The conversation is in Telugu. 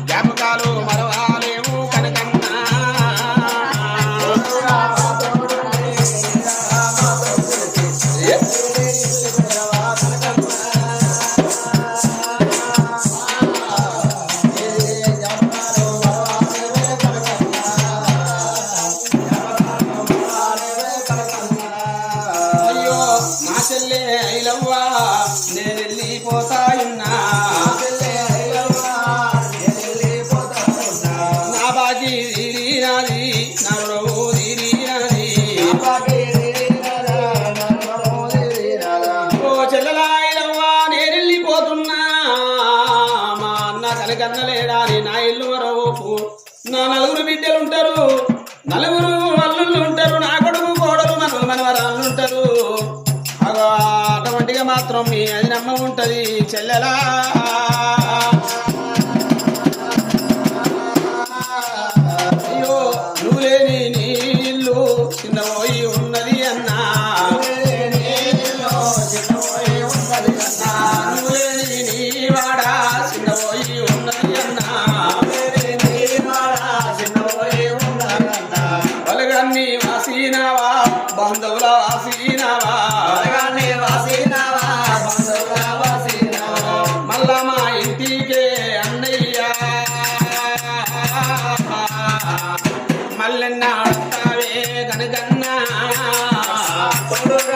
జ్ఞాపకాలు మరవాలేము కనకన్నా. అయ్యో నా చెల్లె ఐలవ్వ నేను వెళ్ళిపోతాయున్నా అని నా ఇల్లు మరవకు. నా నలుగురు బిడ్డలు ఉంటారు నలుగురు అల్లుళ్ళు ఉంటారు నా కొడుకు కోడలు మన మనవరాళ్ళు ఉంటారు అగో అటువంటిగా మాత్రం మీ అది నమ్మ ఉంటుంది చెల్లెలా. చిన్నపోయి ఉన్నది అన్నా. నువ్వు లేని నీ వాడ? చిన్నపోయి ఉన్నది అన్నా. పలుగన్ని వాసినావా? బంధువుల వాసినావా? మళ్ళా మా ఇంటికే అన్నయ్య. మల్లెన్న Thank you.